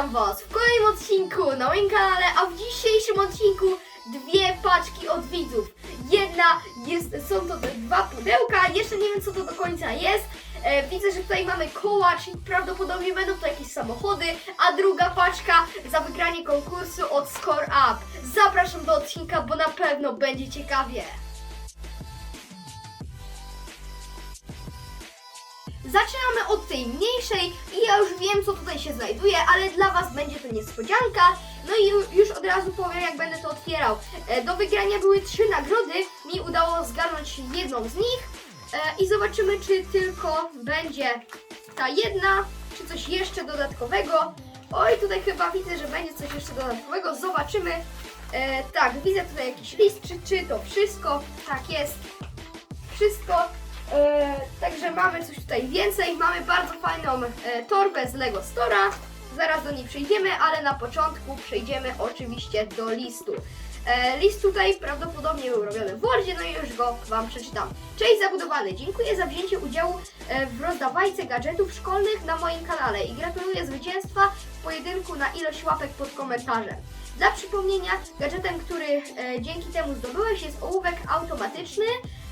Witam Was w kolejnym odcinku na moim kanale, a w dzisiejszym odcinku dwie paczki od widzów. Jedna jest, są to dwa pudełka, jeszcze nie wiem co to do końca jest. E, widzę, że tutaj mamy koła, czyli prawdopodobnie będą to jakieś samochody, a druga paczka za wygranie konkursu od Score Up. Zapraszam do odcinka, bo na pewno będzie ciekawie. Zaczynamy od tej mniejszej i ja już wiem co tutaj się znajduje, ale dla Was będzie to niespodzianka. No i ju- już od razu powiem jak będę to otwierał. E, Do wygrania były trzy nagrody, mi udało zgarnąć jedną z nich e, i zobaczymy czy tylko będzie ta jedna, czy coś jeszcze dodatkowego. Oj, tutaj chyba widzę, że będzie coś jeszcze dodatkowego, zobaczymy. E, tak, widzę tutaj jakiś list, czy, czy to wszystko, tak jest, wszystko. E, także mamy coś tutaj więcej. Mamy bardzo fajną e, torbę z Lego Stora. Zaraz do niej przejdziemy, ale na początku przejdziemy oczywiście do listu. E, list tutaj prawdopodobnie był robiony w Wordzie, no i już go Wam przeczytam. Cześć zabudowany, dziękuję za wzięcie udziału e, w rozdawajce gadżetów szkolnych na moim kanale i gratuluję zwycięstwa w pojedynku na ilość łapek pod komentarzem. Dla przypomnienia, gadżetem, który e, dzięki temu zdobyłeś jest ołówek automatyczny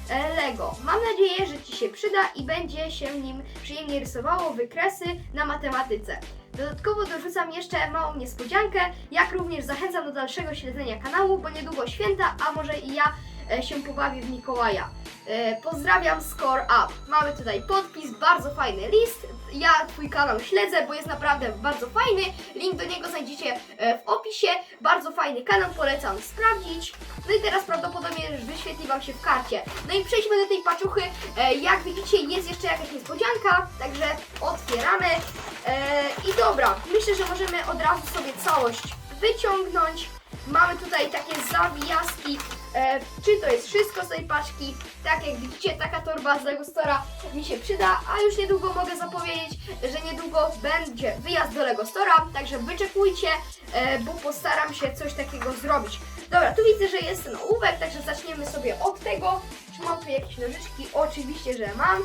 Lego. Mam nadzieję, że Ci się przyda i będzie się nim przyjemnie rysowało wykresy na matematyce. Dodatkowo dorzucam jeszcze małą niespodziankę, jak również zachęcam do dalszego śledzenia kanału, bo niedługo święta, a może i ja e, się pobawię w Mikołaja. E, Pozdrawiam Score Up. Mamy tutaj podpis, bardzo fajny list. Ja Twój kanał śledzę, bo jest naprawdę bardzo fajny. Link do niego znajdziecie e, w opisie. Bardzo fajny kanał, polecam sprawdzić. No i teraz prawdopodobnie już wyświetli Wam się w karcie. No i przejdźmy do tej paczuchy. E, Jak widzicie jest jeszcze jakaś niespodzianka, także otwieramy. E, I dobra, myślę, że możemy od razu sobie całość wyciągnąć. Mamy tutaj takie zawijaski. E, czy to jest wszystko z tej paczki? Tak jak widzicie, taka torba z Lego Stora mi się przyda, a już niedługo mogę zapowiedzieć, że niedługo będzie wyjazd do Lego Stora, także wyczekujcie, e, bo postaram się coś takiego zrobić. Dobra, tu widzę, że jest ten ołówek, także zaczniemy sobie od tego. Czy mam tu jakieś nożyczki? Oczywiście, że mam.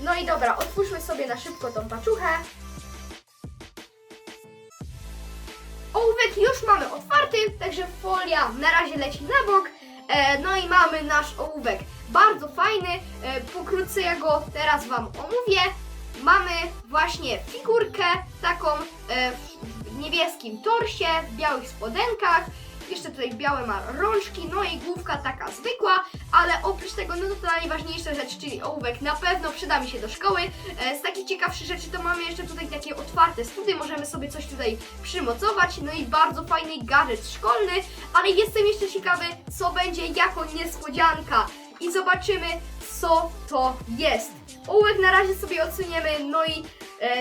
No i dobra, otwórzmy sobie na szybko tą paczuchę. Ołówek już mamy otwarty, także folia na razie leci na bok. E, no i mamy nasz ołówek. Bardzo fajny. E, pokrótce ja go teraz Wam omówię. Mamy właśnie figurkę taką e, w niebieskim torsie, w białych spodenkach. Jeszcze tutaj białe ma rączki, no i główka taka zwykła, ale oprócz tego, no to, to najważniejsza rzecz, czyli ołówek na pewno przyda mi się do szkoły. E, z takich ciekawszych rzeczy to mamy jeszcze tutaj takie otwarte study, możemy sobie coś tutaj przymocować, no i bardzo fajny gadżet szkolny, ale jestem jeszcze ciekawy, co będzie jako niespodzianka i zobaczymy, co to jest. Ołówek na razie sobie odsuniemy, no i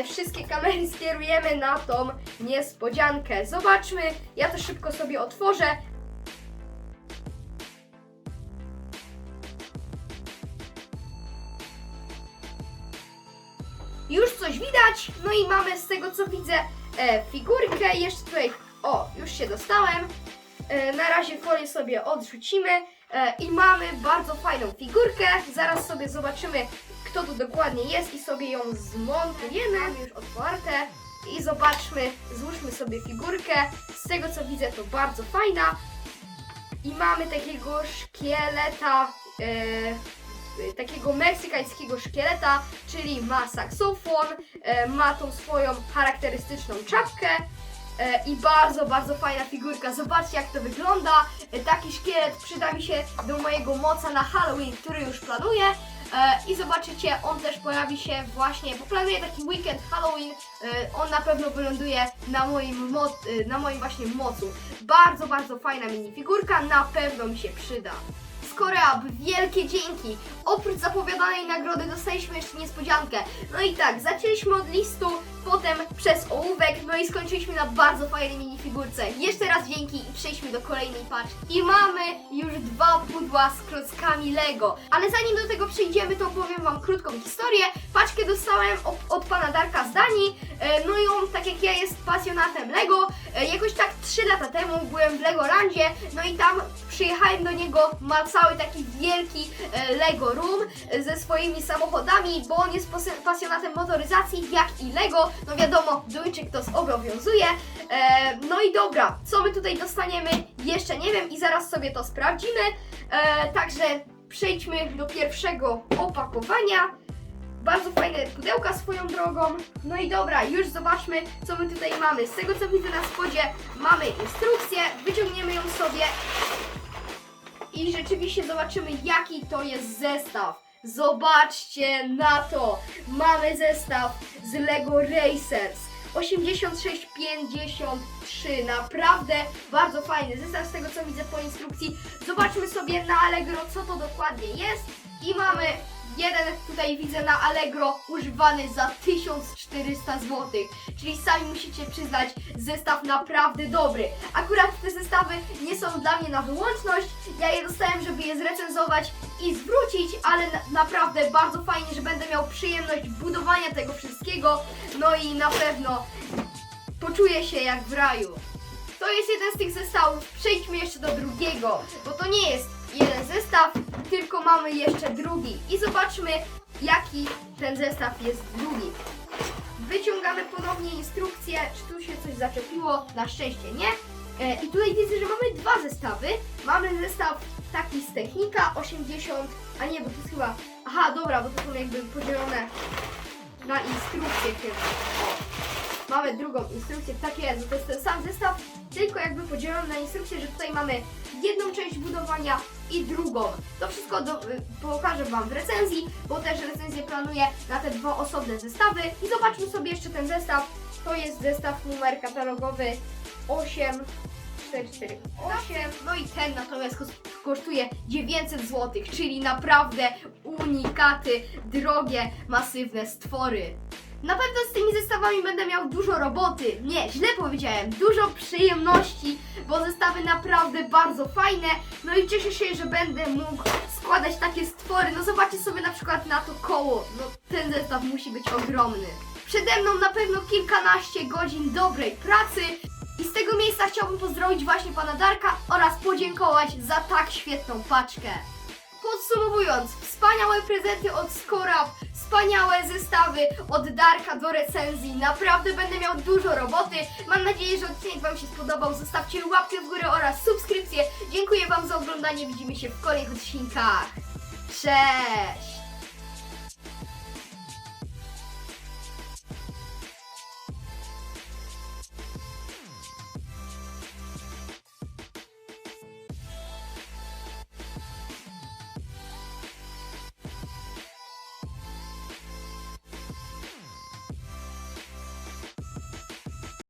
wszystkie kamery skierujemy na tą niespodziankę. Zobaczmy, ja to szybko sobie otworzę. Już coś widać, no i mamy z tego co widzę e, figurkę, jeszcze tutaj, o, już się dostałem. E, na razie folię sobie odrzucimy e, i mamy bardzo fajną figurkę. Zaraz sobie zobaczymy, kto tu dokładnie jest i sobie ją zmontujemy. Mamy już otwarte i zobaczmy, złóżmy sobie figurkę. Z tego co widzę, to bardzo fajna. I mamy takiego szkieleta, e, takiego meksykańskiego szkieleta, czyli ma saksofon, e, ma tą swoją charakterystyczną czapkę. E, I bardzo, bardzo fajna figurka. Zobaczcie jak to wygląda. Taki szkielet przyda mi się do mojego moca na Halloween, który już planuję. E, I zobaczycie, on też pojawi się właśnie, bo planuję taki weekend Halloween. E, On na pewno wyląduje na moim, mo- e, na moim właśnie mocu. Bardzo, bardzo fajna minifigurka, na pewno mi się przyda. Z Koreab, wielkie dzięki! Oprócz zapowiadanej nagrody dostaliśmy jeszcze niespodziankę. No i tak, zaczęliśmy od listu, potem przez ołówek, skończyliśmy na bardzo fajnej minifigurce. Jeszcze raz dzięki i przejdźmy do kolejnej paczki. I mamy już dwa pudła z klockami Lego. Ale zanim do tego przejdziemy, to powiem Wam krótką historię. Paczkę dostałem od, od pana Darka z Danii. E, No i on, tak jak ja, jest pasjonatem Lego. E, Jakoś tak 3 lata temu byłem w Legolandzie, no i tam przyjechałem do niego, ma cały taki wielki e, Lego Room e, ze swoimi samochodami, bo on jest pasjonatem motoryzacji, jak i Lego, no wiadomo, Duńczyk to zobowiązuje. No i dobra, co my tutaj dostaniemy, jeszcze nie wiem i zaraz sobie to sprawdzimy, także przejdźmy do pierwszego opakowania. Bardzo fajne pudełka swoją drogą. No i dobra, już zobaczmy, co my tutaj mamy. Z tego co widzę na spodzie, mamy instrukcję, wyciągniemy ją sobie i rzeczywiście zobaczymy, jaki to jest zestaw. Zobaczcie na to! Mamy zestaw z Lego Racers. 8653, naprawdę bardzo fajny zestaw z tego co widzę po instrukcji. Zobaczmy sobie na Allegro co to dokładnie jest i mamy jeden tutaj widzę na Allegro używany za 1400 zł, czyli sami musicie przyznać zestaw naprawdę dobry. Akurat te zestawy nie są dla mnie na wyłączność, ja je dostałem, żeby je zrecenzować i zwrócić, ale na, naprawdę bardzo fajnie, że będę miał przyjemność budowania tego wszystkiego, no i na pewno poczuję się jak w raju. To jest jeden z tych zestawów. Przejdźmy jeszcze do drugiego, bo to nie jest jeden zestaw, tylko mamy jeszcze drugi. I zobaczmy, jaki ten zestaw jest drugi. Wyciągamy ponownie instrukcję, czy tu się coś zaczepiło, na szczęście nie. E, I tutaj widzę, że mamy dwa zestawy. Mamy zestaw taki z Technika 80, a nie, bo to jest chyba... Aha, dobra, bo to są jakby podzielone na instrukcję chyba. Mamy drugą instrukcję, tak jest, to jest ten sam zestaw, tylko jakby podzielony na instrukcję, że tutaj mamy jedną część budowania i drugą. To wszystko do, y, pokażę Wam w recenzji, bo też recenzję planuję na te dwa osobne zestawy. I zobaczmy sobie jeszcze ten zestaw. To jest zestaw numer katalogowy 8. 448. No i ten natomiast kos- kosztuje 900 zł, czyli naprawdę unikaty, drogie, masywne stwory. Na pewno z tymi zestawami będę miał dużo roboty. Nie, źle powiedziałem, dużo przyjemności, bo zestawy naprawdę bardzo fajne. No i cieszę się, że będę mógł składać takie stwory. No zobaczcie sobie na przykład na to koło. No ten zestaw musi być ogromny. Przede mną na pewno kilkanaście godzin dobrej pracy. I z tego miejsca chciałbym pozdrowić właśnie pana Darka oraz podziękować za tak świetną paczkę. Podsumowując, wspaniałe prezenty od Skorap, wspaniałe zestawy od Darka do recenzji. Naprawdę będę miał dużo roboty. Mam nadzieję, że odcinek Wam się spodobał. Zostawcie łapkę w górę oraz subskrypcję. Dziękuję Wam za oglądanie. Widzimy się w kolejnych odcinkach. Cześć!